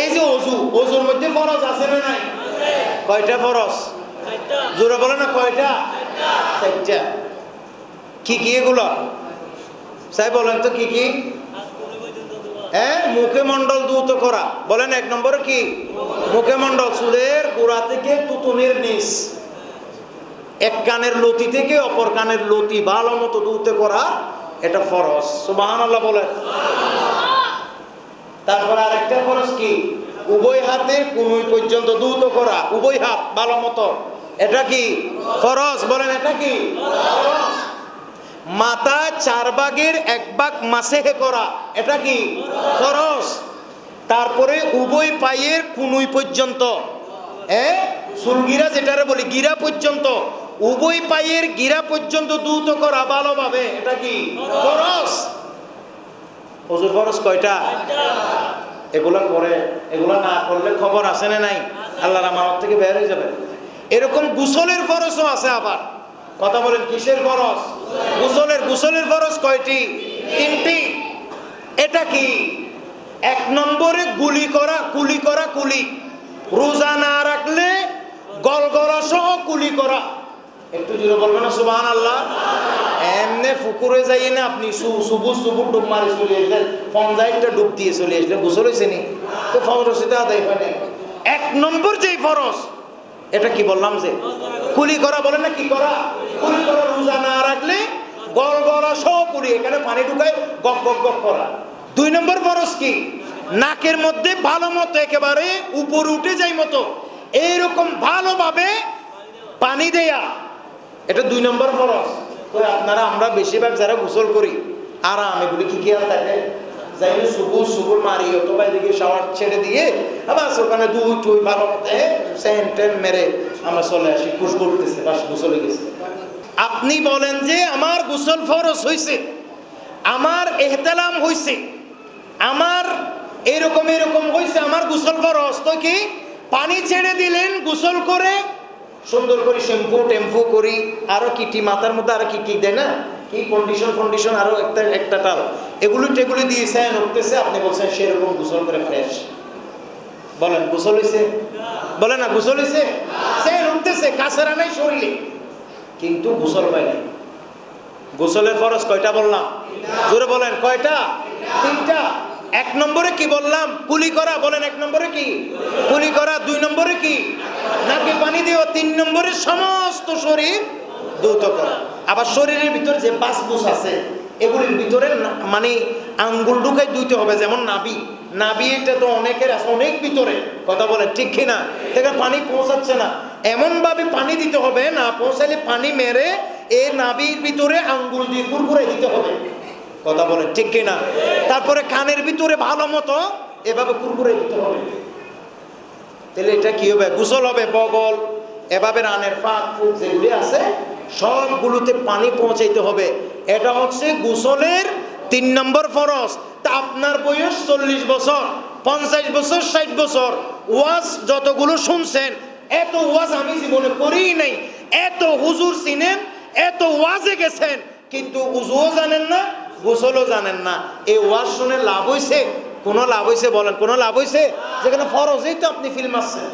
এই যে অজু, অজুর মধ্যে ফরজ আছে না নাই? কয়টা ফরজ? জোরে বলে না, কয়টা? চারটা। কি কি এগুলো? সাই বলেন তো কি কি? হ্যাঁ মুখে মন্ডল দ্রুত করা। বলেন এক নম্বরে কি? মুখে মন্ডল চুলের গোড়া থেকে তুতুনের নিচ। এক কানের লতি থেকে অপর কানের লতি ভালো মতো দ্রুত করা, এটা ফরজ। সুবাহান বলেন। তারপর আরেকটা ফরজ কি? উভয় হাতে কুনুই পর্যন্ত দ্রুত করা, উভয় হাত ভালো মতো। এটা কি? ফরজ, বলেন এটা কি। মাথা চার ভাগের এক ভাগ মাসেহে করা, এটা কি? ফরজ। তারপরে উভয় পায়ের কুনুই পর্যন্ত। হ্যাঁ সুলগিরা যেটারে বলি, গিরা পর্যন্ত। উভয় পায়ের গিরা পর্যন্ত দ্রুত করা ভালোভাবে, এটা কি? ফরজ। হজুর, ফরজ কয়টা? এগুলা করে, এগুলা না করলে খবর আছে না নাই? আল্লাহর আমানত থেকে বের হয়ে যাবে। এরকম গুসলের ফরজও আছে আবার। কথা বলেন, কিসের ফরজ? গুসলের গুসলের ফরজ কয়টি? তিনটি। এটা কি? এক নম্বরে গুলি করা, কুলি করা, কুলি। রোজা না রাখলে গলগলা সহ কুলি করা। একটু জোরে বলবেন না সুবহান আল্লাহ এমনি ফুকুরে যাই না আপনি সু- সুবুজ সুবুর ডুব মারি চলে আসলেন পঞ্জাইটটা ডুব দিয়ে চলে আসলেন, গোসল হয়েছে নি? তো ফরজ সেটা আদায় হয় নাই। এক নম্বর যেই ফরজ, এটা কি বললাম যে, কুলি করা বলে না কি করা? কুলি করা রোজা না রাখলে গল গলা সহ কুলি, এখানে পানি ঢুকায় গপ গপ গপ করা। দুই নম্বর ফরজ কি? নাকের মধ্যে ভালো মতো একেবারে উপর উঠে যাই মতো, এইরকম ভালোভাবে পানি দেয়া। এটা দুই নম্বর ফরজ। তো আপনারা, আমরা বেশিরভাগ যারা গোসল করি, আরাম, এগুলি কি আর থাকে? যাইলে সুবুর সুবুর মারি, অথবা এদিকে শাওয়ার ছেড়ে দিয়ে, আবার ওখানে দুই টুই ভালো মতো মেরে আমরা চলে আসি, কুশ করতেছে, বাস গোসলে গেছে। আপনি বলেন যে আমার গোসল ফরজ হয়েছে আমার এহতেলাম হয়েছে আমার এরকম এরকম হয়েছে আমার গোসল ফরজ, তো কি পানি ছেড়ে দিলেন, গোসল করে সুন্দর করে শ্যাম্পু, টেম্পু করি, আরও কি টি মাথার মধ্যে আরও কি কি দেয় না? কি কন্ডিশন কন্ডিশন আরও একটা একটা টাল এগুলি টেগুলি দিয়েছেন উঠতেছে আপনি বলছেন সেরকম গোসল করে ফ্রেশ বলেন, গোসল হয়েছে বলে না, গোসল হয়েছে সেন উঠতেছে কাছের আনাই শরীরে। কিন্তু গোসল হয় নাই। গোসলের ফরজ কয়টা বললাম? জোরে বলেন, কয়টা? তিনটা। এক নম্বরে কি বললাম? কুলি করা, বলেন এক নম্বরে কি? কুলি করা দুই নম্বরে কি? নাকি পানি দেওয়া তিন নম্বরে সমস্ত শরীর দ্রুত করা। আবার শরীরের ভিতরে যে পাঁচ বুস আছে, এগুলির ভিতরে মানে আঙ্গুল ঢুকাই দুইতে হবে, যেমন নাবি নাবি এটা তো অনেকের আছে, অনেক ভিতরে। কথা বলে ঠিক কিনা দেখেন, পানি পৌঁছাচ্ছে না। এমনভাবে পানি দিতে হবে, না পৌঁছালে পানি মেরে এই নাবির ভিতরে আঙ্গুল দিয়ে কুরকুরে দিতে হবে। কথা বলেন ঠিক কিনা? তারপরে কানের ভিতরে ভালো মতো এভাবে কুরকুরে দিতে হবে। তাহলে এটা কি হবে? গুসল হবে, বগল, এভাবে রানের ফাঁক ফুক যেগুলি আছে, সবগুলোতে পানি পৌঁছাইতে হবে। এটা হচ্ছে গোসলের তিন নম্বর ফরজ। তা আপনার বয়স চল্লিশ বছর, পঞ্চাশ বছর, ষাট বছর। ওয়াজ যতগুলো শুনছেন, এত ওয়াজ আমি জীবনে করিই নাই। এত হুজুর চিনেন, এত ওয়াজে গেছেন, কিন্তু উজুও জানেন না গোসলও জানেন না। এই ওয়াশ শুনে লাভ হয়েছে কোনো লাভ হয়েছে বলেন। কোনো লাভ হয়েছে যেখানে ফরজেই তো আপনি ফিল্ম আসছেন।